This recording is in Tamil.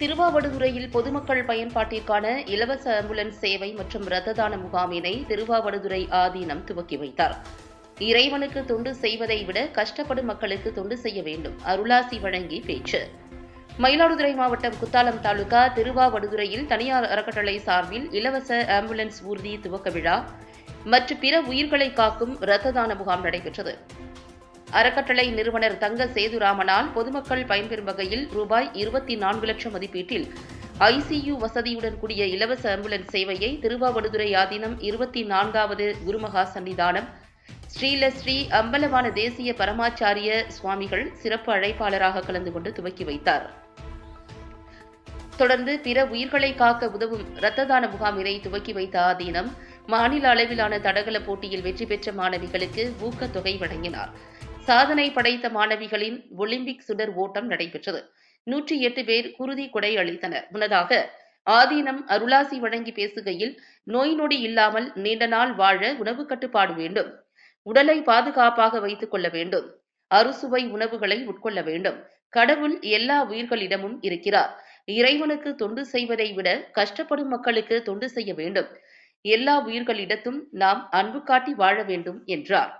திருவாவடுதுறையில் பொதுமக்கள் பயன்பாட்டிற்கான இலவச ஆம்புலன்ஸ் சேவை மற்றும் இரத்த தான முகாமினை திருவாவடுதுறை ஆதீனம் துவக்கி வைத்தார். இறைவனுக்கு தொண்டு செய்வதை விட கஷ்டப்படும் மக்களுக்கு தொண்டு செய்ய வேண்டும். அருளாசி வழங்கி பேச்சு. மயிலாடுதுறை மாவட்டம் குத்தாலம் தாலுகா திருவாவடுதுறையில் தனியார் அறக்கட்டளை சார்பில் இலவச ஆம்புலன்ஸ் ஊர்தி துவக்க விழா மற்றும் பிற உயிர்களை காக்கும் இரத்த தான முகாம் நடைபெற்றது. அறக்கட்டளை நிறுவனர் தங்க சேதுராமனால் பொதுமக்கள் பயன்பெறும் வகையில் ரூபாய் இருபத்தி நான்கு லட்சம் மதிப்பீட்டில் ஐசியு வசதியுடன் கூடிய இலவச ஆம்புலன்ஸ் சேவையை திருவாவடுதுறை ஆதீனம் இருபத்தி நான்காவது குருமகா சன்னிதானம். ஸ்ரீலஸ்ரீ அம்பலவான தேசிய பரமாச்சாரிய சுவாமிகள் சிறப்பு அழைப்பாளராக கலந்து கொண்டு துவக்கி வைத்தார். தொடர்ந்து பிற உயிர்களை காக்க உதவும் இரத்த தான முகாமினை துவக்கி வைத்த ஆதீனம் மாநில அளவிலான தடகள போட்டியில் வெற்றி பெற்ற மாணவிகளுக்கு ஊக்கத்தொகை வழங்கினார். சாதனை படைத்த மாணவிகளின் ஒலிம்பிக் சுடர் ஓட்டம் நடைபெற்றது. நூற்றி எட்டு பேர் குருதி கொடை அளித்தனர். முன்னதாக ஆதீனம் அருளாசி வழங்கி பேசுகையில் நோய் நொடி இல்லாமல் நீண்ட நாள் வாழ உணவு கட்டுப்பாடு வேண்டும். உடலை பாதுகாப்பாக வைத்துக் கொள்ள வேண்டும். அறுசுவை உணவுகளை உட்கொள்ள வேண்டும். கடவுள் எல்லா உயிர்களிடமும் இருக்கிறார். இறைவனுக்கு தொண்டு செய்வதை விட கஷ்டப்படும் மக்களுக்கு தொண்டு செய்ய வேண்டும். எல்லா உயிர்களிடத்தும் நாம் அன்பு காட்டி வாழ வேண்டும் என்றார்.